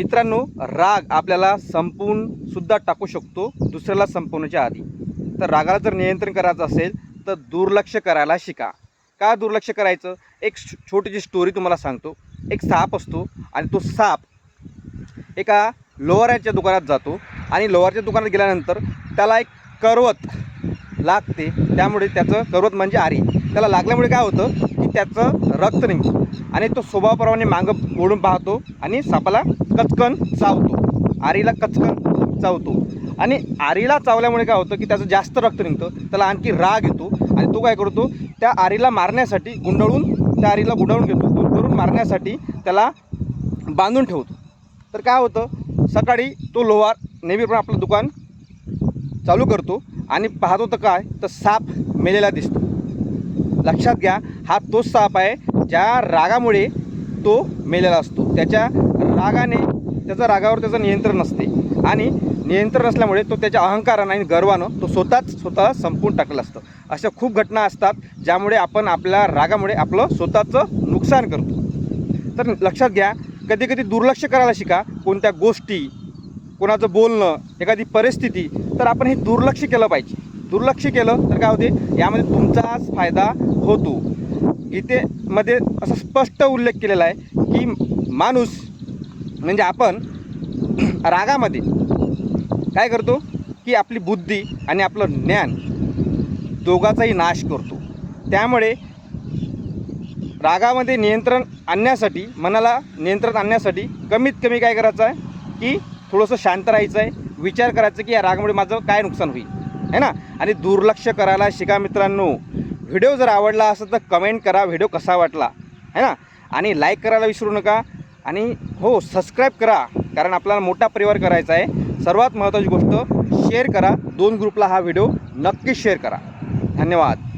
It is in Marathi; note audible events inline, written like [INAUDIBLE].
मित्रांनो राग आपल्याला संपवून सुद्धा टाकू शकतो दुसऱ्याला संपवण्याच्या आधी. तर रागाला जर नियंत्रण करायचं असेल तर दुर्लक्ष करायला शिका. का दुर्लक्ष करायचं? एक छोटीशी स्टोरी तुम्हाला सांगतो. एक साप असतो आणि तो साप एका लोहाराच्या दुकानात जातो आणि लोहारच्या दुकानात गेल्यानंतर त्याला एक करवत लागते. त्यामुळे त्याचं करवत म्हणजे आरी. त्याला लागल्यामुळे काय होतं? त्याचं रक्त निघतं आणि तो स्वभावाप्रमाणे मागं ओढून पाहतो आणि सापाला कचकन चावतो. आरीला कचकन चावतो. आणि आरीला चावल्यामुळे काय होतं की त्याचं जास्त रक्त निघतं त्याला आणखी राग येतो आणि तो काय करतो त्या आरीला मारण्यासाठी गुंडळून त्या आरीला गुंडाळून घेतो. गुंडळून मारण्यासाठी त्याला बांधून ठेवतो. तर काय होतं सकाळी तो लोहार नेहमीप्रमाणे आपलं दुकान चालू करतो आणि पाहतो तर काय तर साप मेलेला दिसतो. लक्षात घ्या हा तोच साप आहे ज्या रागामुळे तो मेलेला असतो. त्याच्या रागाने त्याच्या रागावर त्याचं नियंत्रण नसते. आणि नियंत्रण नसल्यामुळे तो त्याच्या अहंकारानं आणि गर्वानं तो स्वतःच स्वतःला संपवून टाकलं असतं. अशा खूप घटना असतात ज्यामुळे आपण आपल्या रागामुळे आपलं स्वतःचं नुकसान करतो. तर लक्षात घ्या कधी कधी दुर्लक्ष करायला शिका कोणत्या गोष्टी कोणाचं बोलणं एखादी परिस्थिती तर आपण हे दुर्लक्ष केलं पाहिजे. दुर्लक्ष केलं तर काय होते? यामध्ये तुमचाच फायदा होतो. गीतेमध्ये असा स्पष्ट उल्लेख केलेला आहे की माणूस म्हणजे आपण [CLEARS THROAT] रागामध्ये काय करतो? की आपली बुद्धी आणि आपलं ज्ञान दोघाचाही नाश करतो. त्यामुळे रागामध्ये नियंत्रण आणण्यासाठी मनाला नियंत्रण आणण्यासाठी कमीत कमी काय करायचं आहे? की थोडंसं शांत राहायचं आहे. विचार करायचं की या रागामुळे माझं काय नुकसान होईल? है ना? आणि दुर्लक्ष करायला शिका मित्रांनो. व्हिडिओ जर आवडला असेल तर कमेंट करा व्हिडिओ कसा वाटला है ना? आणि लाईक करायला विसरू नका. आणि हो सबस्क्राईब करा कारण आपल्याला मोठा परिवार करायचा आहे. सर्वात महत्त्वाची गोष्ट शेअर करा. दोन ग्रुपला हा व्हिडिओ नक्कीच शेअर करा. धन्यवाद.